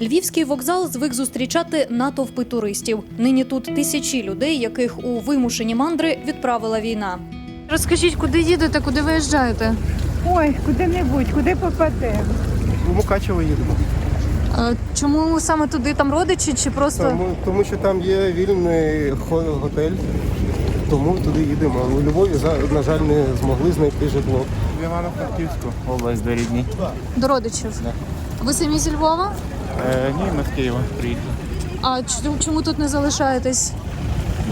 Львівський вокзал звик зустрічати натовпи туристів. Нині тут тисячі людей, яких у вимушені мандри відправила війна. Розкажіть, куди їдете, куди виїжджаєте? Ой, куди-небудь, куди попадемо. У Мукачево їдемо. Чому саме туди там родичі чи просто Тому, тому що там є вільний готель, тому туди їдемо. У Львові, на жаль, не змогли знайти житло. В Івано-Франківську область до рідні. до родичів? Ви самі зі Львова? Е, ні, ми з Києва приїхали. А чому, чому тут не залишаєтесь?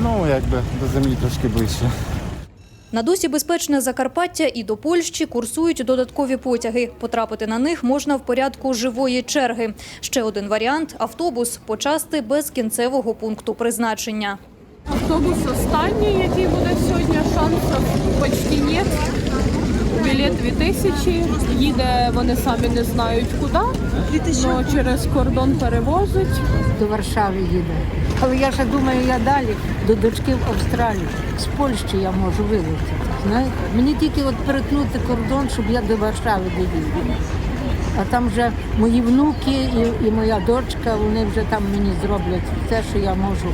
Ну, якби до землі трошки ближче. На досі безпечне Закарпаття і до Польщі курсують додаткові потяги. Потрапити на них можна в порядку живої черги. Ще один варіант автобус почасти без кінцевого пункту призначення. Автобус останній, який буде сьогодні, шансів почти нет. Білет 2000, їде, вони самі не знають куди, але через кордон перевозить. До Варшави їде. Але я ще думаю, я далі до дочки в Австралію. З Польщі я можу вилетіти. Знаєте? Мені тільки от перетнути кордон, щоб я до Варшави доїздила. А там вже мої внуки і, і моя дочка, вони вже там мені зроблять те, що я можу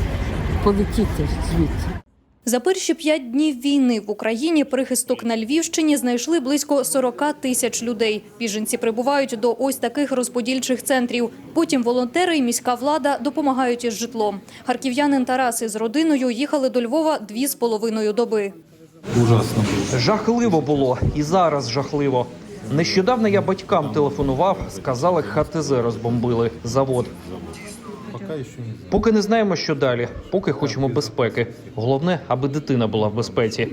полетіти звідси. За перші п'ять днів війни в Україні прихисток на Львівщині знайшли близько 40 тисяч людей. Біженці прибувають до ось таких розподільчих центрів. Потім волонтери і міська влада допомагають із житлом. Харків'янин Тарас із родиною їхали до Львова дві з половиною доби. Жахливо було і зараз жахливо. Нещодавно я батькам телефонував, сказали, ХТЗ розбомбили завод. Поки не знаємо, що далі, поки хочемо безпеки. Головне, аби дитина була в безпеці.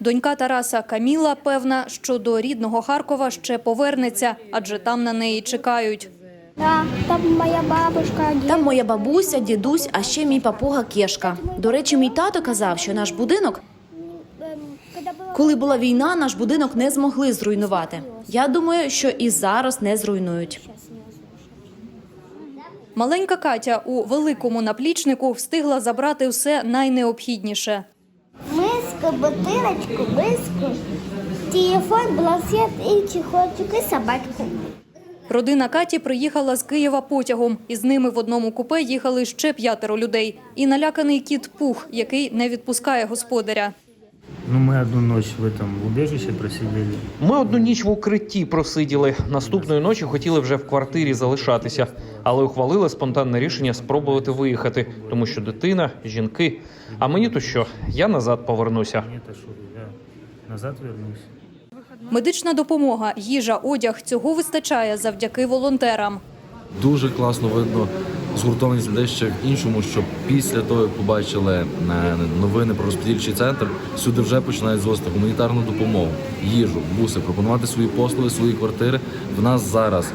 Донька Тараса Каміла певна, що до рідного Харкова ще повернеться, адже там на неї чекають. Да, там моя бабушка. Там моя бабуся, дідусь, а ще мій папуга Кешка. До речі, мій тато казав, що наш будинок, коли була війна, наш будинок не змогли зруйнувати. Я думаю, що і зараз не зруйнують. Маленька Катя у великому наплічнику встигла забрати все найнеобхідніше. Миску, бутилочку, миску, телефон, блокнот і чехольчик, і собачку. Родина Каті приїхала з Києва потягом. Із ними в одному купе їхали ще п'ятеро людей. І наляканий кіт Пух, який не відпускає господаря. Ну, мы одну ночь в этом убежище просидели. Ми одну ніч в укритті просиділи. Наступної ночі хотіли вже в квартирі залишатися, але ухвалили спонтанне рішення спробувати виїхати, тому що дитина, жінки. А мені то що? Я назад повернуся. Что, я назад вернусь. Медична допомога, їжа, одяг цього вистачає завдяки волонтерам. Дуже класно видно згуртованість ще в іншому, що після того, як побачили е, новини про розподільчий центр, сюди вже починають звозити гуманітарну допомогу, їжу, буси, пропонувати свої послуги, свої квартири. В нас зараз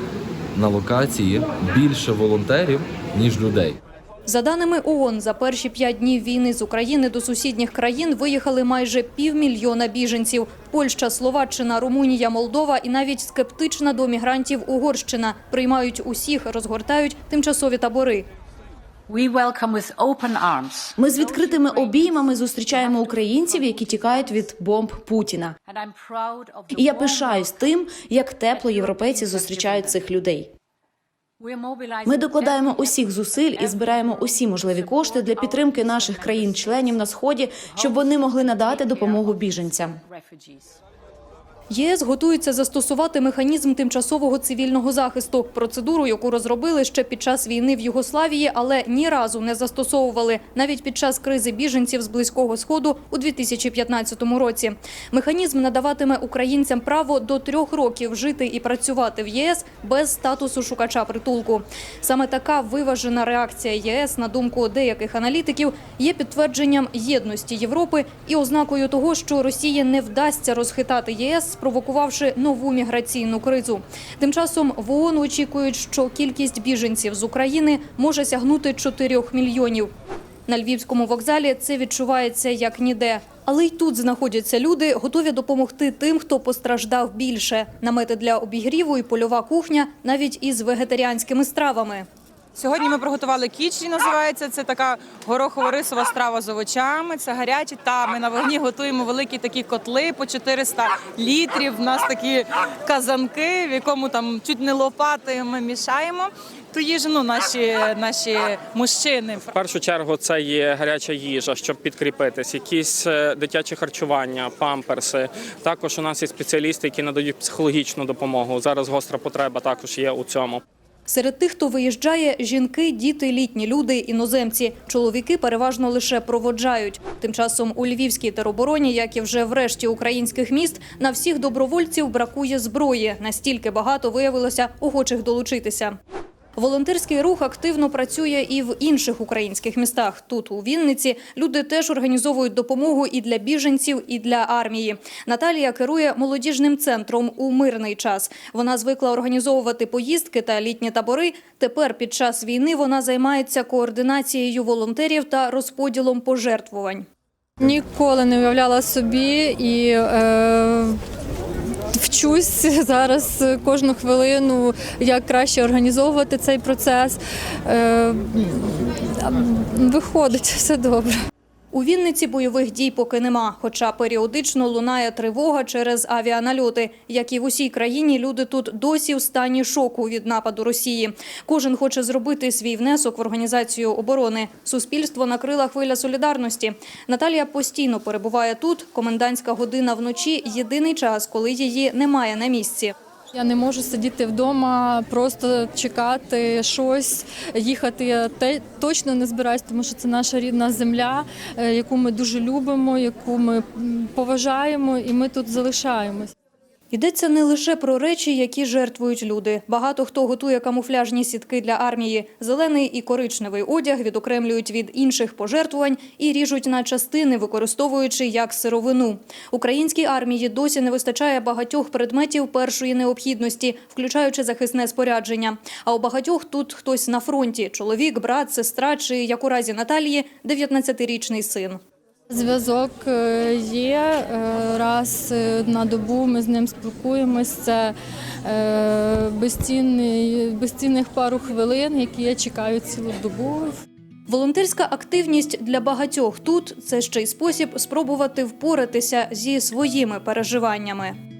на локації більше волонтерів ніж людей. За даними ООН, за перші п'ять днів війни з України до сусідніх країн виїхали майже півмільйона біженців. Польща, Словаччина, Румунія, Молдова і навіть скептична до мігрантів Угорщина приймають усіх, розгортають тимчасові табори. Ми з відкритими обіймами зустрічаємо українців, які тікають від бомб Путіна. І я пишаюсь тим, як тепло європейці зустрічають цих людей. Ми докладаємо усіх зусиль і збираємо усі можливі кошти для підтримки наших країн-членів на сході, щоб вони могли надати допомогу біженцям. ЄС готується застосувати механізм тимчасового цивільного захисту, процедуру, яку розробили ще під час війни в Югославії, але ні разу не застосовували навіть під час кризи біженців з близького сходу у 2015 році. Механізм надаватиме українцям право до трьох років жити і працювати в ЄС без статусу шукача притулку. Саме така виважена реакція ЄС, на думку деяких аналітиків, є підтвердженням єдності Європи і ознакою того, що Росії не вдасться розхитати ЄС, спровокувавши нову міграційну кризу. Тим часом в ООН очікують, що кількість біженців з України може сягнути 4 мільйонів. На львівському вокзалі це відчувається як ніде. Але й тут знаходяться люди, готові допомогти тим, хто постраждав більше. Намети для обігріву і польова кухня навіть із вегетаріанськими стравами. Сьогодні ми приготували кічі, називається. Це така горохово-рисова страва з овочами. Це гарячі. Та ми на вогні готуємо великі такі котли по 400 літрів. У нас такі казанки, в якому там чуть не лопатою ми мішаємо. Ту їжу ну, наші, наші мужчини. В першу чергу це є гаряча їжа, щоб підкріпитись, якісь е, дитячі харчування, памперси. Також у нас є спеціалісти, які надають психологічну допомогу. Зараз гостра потреба також є у цьому. Серед тих, хто виїжджає, жінки, діти, літні люди, іноземці. Чоловіки переважно лише проводжають. Тим часом у Львівській теробороні, як і вже в решті українських міст, на всіх добровольців бракує зброї. Настільки багато виявилося охочих долучитися. Волонтерський рух активно працює і в інших українських містах. Тут, у Вінниці, люди теж організовують допомогу і для біженців, і для армії. Наталія керує молодіжним центром у мирний час. Вона звикла організовувати поїздки та літні табори. Тепер під час війни вона займається координацією волонтерів та розподілом пожертвувань. Ніколи не уявляла собі і е, вчусь зараз кожну хвилину, як краще організовувати цей процес. Е, виходить все добре. У Вінниці бойових дій поки нема, хоча періодично лунає тривога через авіанальоти. Як і в усій країні, люди тут досі в стані шоку від нападу Росії. Кожен хоче зробити свій внесок в організацію оборони. Суспільство накрила хвиля солідарності. Наталія постійно перебуває тут. Комендантська година вночі – єдиний час, коли її немає на місці. Я не можу сидіти вдома, просто чекати щось, їхати. Те точно не збираюсь, тому що це наша рідна земля, е, яку ми дуже любимо, яку ми поважаємо, і ми тут залишаємось. Йдеться не лише про речі, які жертвують люди. Багато хто готує камуфляжні сітки для армії. Зелений і коричневий одяг відокремлюють від інших пожертвувань і ріжуть на частини, використовуючи як сировину. Українській армії досі не вистачає багатьох предметів першої необхідності, включаючи захисне спорядження. А у багатьох тут хтось на фронті – чоловік, брат, сестра чи, як у разі Наталії, 19-річний син. Зв'язок е, є е, раз е, на добу. Ми з ним спілкуємось. Це безцінний, безцінних пару хвилин, які я чекаю цілу добу. Волонтерська активність для багатьох тут – це ще й спосіб спробувати впоратися зі своїми переживаннями.